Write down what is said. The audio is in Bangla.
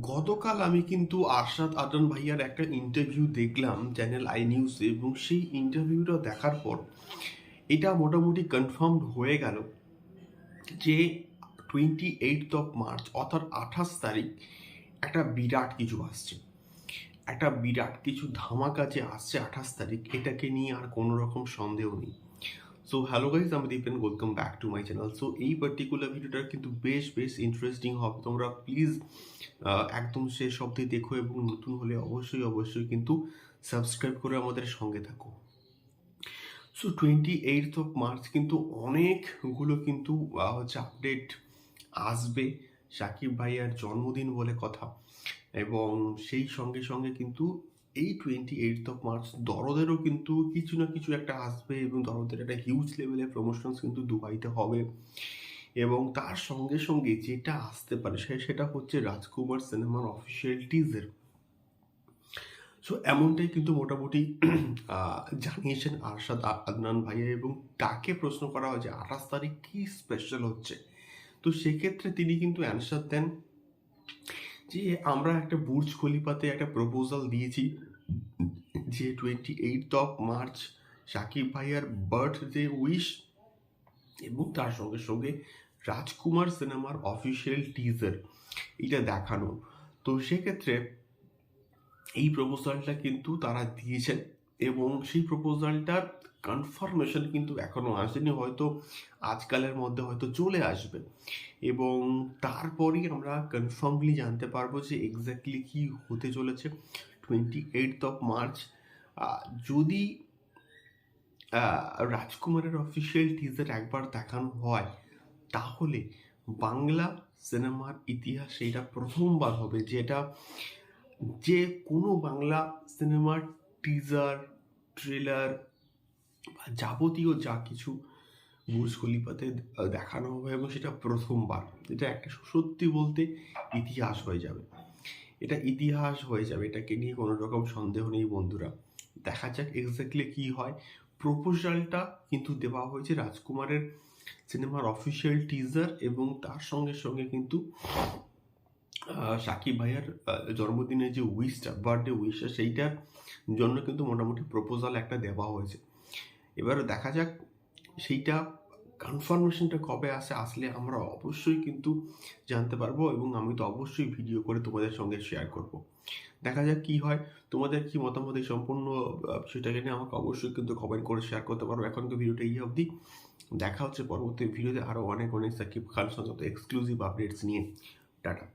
গতকাল আমি কিন্তু আরশাদ আদনান ভাইয়ার একটা ইন্টারভিউ দেখলাম চ্যানেল আই নিউজে এবং সেই ইন্টারভিউটা দেখার পর এটা মোটামুটি কনফার্ম হয়ে গেল যে টোয়েন্টি এইট অফ মার্চ অর্থাৎ আঠাশ তারিখ, একটা বিরাট কিছু আসছে। একটা বিরাট কিছু ধামাকা যে আসছে আঠাশ তারিখ, এটাকে নিয়ে আর কোনো রকম সন্দেহ নেই। সো হ্যালো গাইজ আমি Dipen welcome back to my channel so এই পার্টিকুলার ভিডিওটা কিন্তু বেশ বেশ ইন্টারেস্টিং হবে। তোমরা প্লিজ একদম শেষ অবধি দেখো এবং নতুন হলে অবশ্যই অবশ্যই কিন্তু সাবস্ক্রাইব করে আমাদের সঙ্গে থাকো। So twenty eight of March কিন্তু অনেকগুলো কিন্তু হচ্ছে আপডেট আসবে। সাকিব ভাইয়ার জন্মদিন বলে কথা। এবং সেই সঙ্গে সঙ্গে কিন্তু এই টোয়েন্টি এইট অফ মার্চ দরদেরও কিন্তু কিছু না কিছু একটা আসবে এবং দরদের একটা হিউজ লেভেলের প্রমোশনস কিন্তু দুবাইতে হবে। এবং তার সঙ্গে সঙ্গে যেটা আসতে পারে সে- সেটা হচ্ছে রাজকুমার সিনেমার অফিসিয়াল টিজার সো এমনটাই কিন্তু মোটামুটি জানিয়েছেন আরশাদ আদনান ভাইয়া এবং তাকে প্রশ্ন করা হয় যে, আঠাশ তারিখ কী স্পেশাল হচ্ছে? তো সেক্ষেত্রে তিনি কিন্তু অ্যান্সার দেন যে আমরা একটা বুর্জ খলিফাতে একটা প্রপোজাল দিয়েছি, যে twenty eight of March Sakib ভাইয়ার বার্থডে উইশ এবং তার সঙ্গে সঙ্গে রাজকুমার সিনেমার অফিসিয়াল টিজার এটা দেখানো। তো সেক্ষেত্রে এই প্রপোজালটা কিন্তু তারা দিয়েছেন। এবং সেই প্রপোজালটার কনফার্মেশন কিন্তু এখনও আসেনি, হয়তো আজকালের মধ্যে হয়তো চলে আসবে। এবং তারপরেই আমরা কনফার্মলি জানতে পারব যে এক্স্যাক্টলি কি হতে চলেছে টোয়েন্টি এইট অফ মার্চ যদি রাজকুমারের অফিসিয়াল টিজার একবার দেখানো হয়, তাহলে বাংলা সিনেমার ইতিহাসে এটা প্রথমবার হবে, যেটা যে কোনো বাংলা সিনেমার টিজার ট্রেলার বা যাবতীয় যা কিছু বুর্জ খলিফাতে দেখানো হবে এবং সেটা প্রথমবার। এটা একটা সত্যি বলতে ইতিহাস হয়ে যাবে। এটা ইতিহাস হয়ে যাবে। এটাকে নিয়ে কোনো রকম সন্দেহ নেই বন্ধুরা। দেখা যাক এক্স্যাক্টলি কি হয়। প্রপোজালটা কিন্তু দেওয়া হয়েছে রাজকুমারের সিনেমার অফিসিয়াল টিজার এবং তার সঙ্গে সঙ্গে কিন্তু সাকিব ভাইয়ার জন্মদিনের যে উইশটা বার্থডে উইশটা সেইটার জন্য কিন্তু মোটামুটি প্রপোজাল একটা দেওয়া হয়েছে। এবারে দেখা যাক, সেইটা কনফার্মেশনটা কবে আসে আসলে আমরা অবশ্যই কিন্তু জানতে পারব এবং আমি তো অবশ্যই ভিডিও করে তোমাদের সঙ্গে শেয়ার করব। দেখা যাক কি হয়, তোমাদের কি মতামত এই সম্পূর্ণ বিষয়টাকে নিয়ে আমাকে অবশ্যই কিন্তু কমেন্ট করে শেয়ার করতে পারো। এখন তো ভিডিওটা এই অবধি। দেখা হচ্ছে পরবর্তী ভিডিওতে আরও অনেক অনেক সাকিব খান সংক্রান্ত এক্সক্লুসিভ আপডেটস নিয়ে। টাটা।